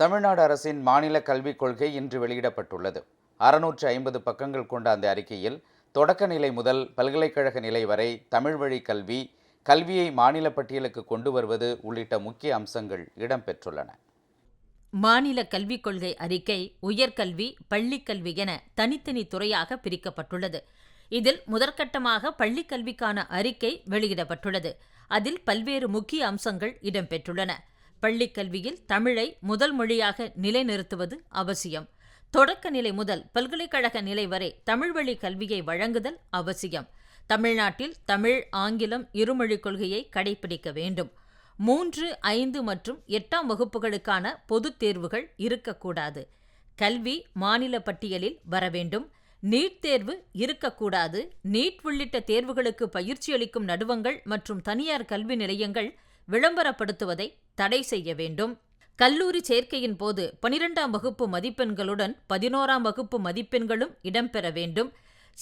தமிழ்நாடு அரசின் மாநில கல்விக் கொள்கை இன்று வெளியிடப்பட்டுள்ளது. அறுநூற்று ஐம்பது பக்கங்கள் கொண்ட அந்த அறிக்கையில் தொடக்க நிலை முதல் பல்கலைக்கழக நிலை வரை தமிழ் வழி கல்வி கல்வியை மாநில பட்டியலுக்கு கொண்டு வருவது உள்ளிட்ட முக்கிய அம்சங்கள் இடம்பெற்றுள்ளன. மாநில கல்விக் கொள்கை அறிக்கை உயர்கல்வி பள்ளிக்கல்வி என தனித்தனி துறையாக பிரிக்கப்பட்டுள்ளது. இதில் முதற்கட்டமாக பள்ளிக்கல்விக்கான அறிக்கை வெளியிடப்பட்டுள்ளது. அதில் பல்வேறு முக்கிய அம்சங்கள் இடம்பெற்றுள்ளன. பள்ளிக்கல்வியில் தமிழை முதல் மொழியாக நிலைநிறுத்துவது அவசியம். தொடக்க நிலை முதல் பல்கலைக்கழக நிலை வரை தமிழ் வழி கல்வியை வழங்குதல் அவசியம். தமிழ்நாட்டில் தமிழ் ஆங்கிலம் இருமொழிக் கொள்கையை கடைபிடிக்க வேண்டும். மூன்று ஐந்து மற்றும் எட்டாம் வகுப்புகளுக்கான பொதுத் தேர்வுகள் இருக்கக்கூடாது. கல்வி மாநில பட்டியலில் வர வேண்டும். நீட் தேர்வு இருக்கக்கூடாது. நீட் உள்ளிட்ட தேர்வுகளுக்கு பயிற்சி அளிக்கும் நடுவங்கள் மற்றும் தனியார் கல்வி நிலையங்கள் விளம்பரப்படுத்துவதை தடை செய்ய வேண்டும். கல்லூரி சேர்க்கையின் போது பனிரெண்டாம் வகுப்பு மதிப்பெண்களுடன் பதினோராம் வகுப்பு மதிப்பெண்களும் இடம்பெற வேண்டும்.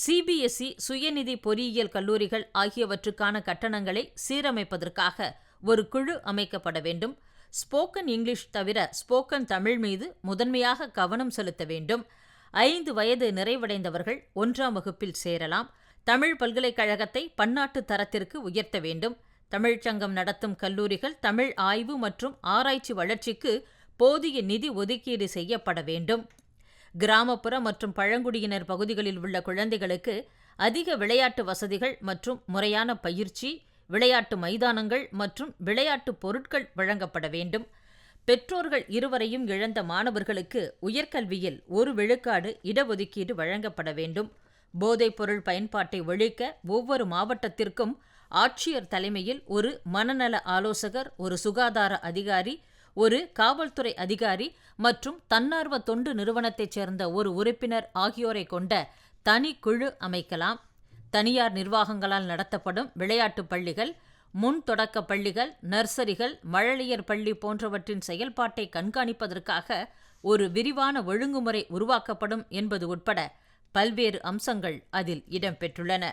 சிபிஎஸ்இ சுயநிதி பொறியியல் கல்லூரிகள் ஆகியவற்றுக்கான கட்டணங்களை சீரமைப்பதற்காக ஒரு குழு அமைக்கப்பட வேண்டும். ஸ்போக்கன் இங்கிலீஷ் தவிர ஸ்போக்கன் தமிழ் மீது முதன்மையாக கவனம் செலுத்த வேண்டும். ஐந்து வயது நிறைவடைந்தவர்கள் ஒன்றாம் வகுப்பில் சேரலாம். தமிழ் பல்கலைக்கழகத்தை பன்னாட்டு தரத்திற்கு உயர்த்த வேண்டும். தமிழ்ச்சங்கம் நடத்தும் கல்லூரிகள் தமிழ் ஆய்வு மற்றும் ஆராய்ச்சி வளர்ச்சிக்கு போதிய நிதி ஒதுக்கீடு செய்யப்பட வேண்டும். கிராமப்புற மற்றும் பழங்குடியினர் பகுதிகளில் உள்ள குழந்தைகளுக்கு அதிக விளையாட்டு வசதிகள் மற்றும் முறையான பயிற்சி விளையாட்டு மைதானங்கள் மற்றும் விளையாட்டு பொருட்கள் வழங்கப்பட வேண்டும். பெற்றோர்கள் இருவரையும் இழந்த மாணவர்களுக்கு உயர்கல்வியில் ஒரு விழுக்காடு இடஒதுக்கீடு வழங்கப்பட வேண்டும். போதைப்பொருள் பயன்பாட்டை ஒழிக்க ஒவ்வொரு மாவட்டத்திற்கும் ஆட்சியர் தலைமையில் ஒரு மனநல ஆலோசகர் ஒரு சுகாதார அதிகாரி ஒரு காவல்துறை அதிகாரி மற்றும் தன்னார்வ தொண்டு நிறுவனத்தைச் சேர்ந்த ஒரு உறுப்பினர் ஆகியோரை கொண்ட தனி குழு அமைக்கலாம். தனியார் நிர்வாகங்களால் நடத்தப்படும் விளையாட்டுப் பள்ளிகள் முன் தொடக்க பள்ளிகள் நர்சரிகள் மழலையர் பள்ளி போன்றவற்றின் செயல்பாட்டை கண்காணிப்பதற்காக ஒரு விரிவான ஒழுங்குமுறை உருவாக்கப்படும் என்பது உட்பட பல்வேறு அம்சங்கள் அதில் இடம்பெற்றுள்ளன.